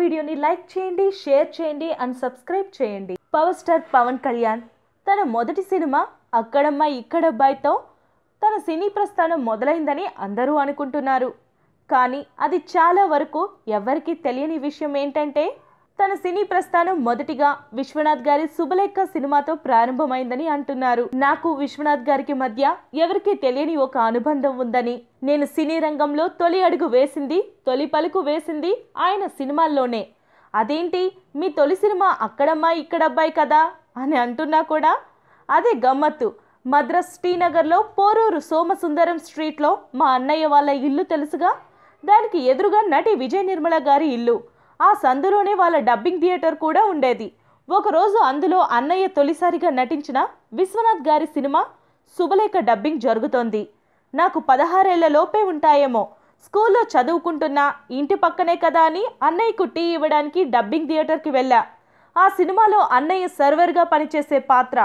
వీడియోని లైక్ చేయండి షేర్ చేయండి అండ్ సబ్స్క్రైబ్ చేయండి. పవర్ స్టార్ పవన్ కళ్యాణ్ తన మొదటి సినిమా అక్కడమ్మ ఇక్కడబ్బాయితో తన సినీ ప్రస్థానం మొదలైందని అందరూ అనుకుంటున్నారు. కానీ అది చాలా వరకు ఎవరికీ తెలియని విషయం ఏంటంటే తన సినీ ప్రస్థానం మొదటిగా విశ్వనాథ్ గారి శుభలేఖ సినిమాతో ప్రారంభమైందని అంటున్నారు. నాకు విశ్వనాథ్ గారికి మధ్య ఎవరికీ తెలియని ఒక అనుబంధం ఉందని నేను సినీ రంగంలో తొలి అడుగు వేసింది తొలి పలుకు వేసింది ఆయన సినిమాల్లోనే. అదేంటి మీ తొలి సినిమా అక్కడమ్మా ఇక్కడబ్బాయి కదా అని అంటున్నా కూడా? అదే గమ్మత్తు. మద్రాస్ శ్రీనగర్లో పోరూరు సోమసుందరం స్ట్రీట్లో మా అన్నయ్య వాళ్ళ ఇల్లు తెలుసుగా? దానికి ఎదురుగా నటి విజయ నిర్మల గారి ఇల్లు. ఆ సందులోనే వాళ్ళ డబ్బింగ్ థియేటర్ కూడా ఉండేది. ఒకరోజు అందులో అన్నయ్య తొలిసారిగా నటించిన విశ్వనాథ్ గారి సినిమా శుభలేఖ డబ్బింగ్ జరుగుతోంది. నాకు పదహారేళ్ళ లోపే ఉంటాయేమో. స్కూల్లో చదువుకుంటున్నా ఇంటి పక్కనే కదా అని అన్నయ్యకు టీ ఇవ్వడానికి డబ్బింగ్ థియేటర్కి వెళ్ళా. ఆ సినిమాలో అన్నయ్య సర్వర్గా పనిచేసే పాత్ర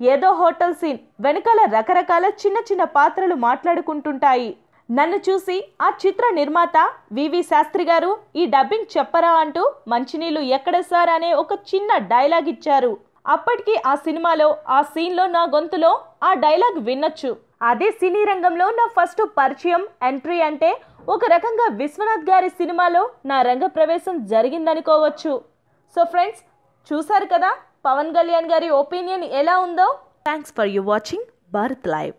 ఏదో హోటల్ సీన్ వెనకాల రకరకాల చిన్న చిన్న పాత్రలు మాట్లాడుకుంటుంటాయి. నన్ను చూసి ఆ చిత్ర నిర్మాత వివి శాస్త్రి గారు ఈ డబ్బింగ్ చెప్పరా అంటూ మంచినీళ్ళు ఎక్కడ సార్ అనే ఒక చిన్న డైలాగ్ ఇచ్చారు. అప్పటికి ఆ సినిమాలో ఆ సీన్లో నా గొంతులో ఆ డైలాగ్ వినొచ్చు. అదే సినీ రంగంలో నా ఫస్ట్ పరిచయం ఎంట్రీ అంటే ఒక రకంగా విశ్వనాథ్ గారి సినిమాలో నా రంగ ప్రవేశం జరిగిందనుకోవచ్చు. సో ఫ్రెండ్స్ చూశారు కదా పవన్ కళ్యాణ్ గారి ఒపీనియన్ ఎలా ఉందో? Thanks for you watching Bharat live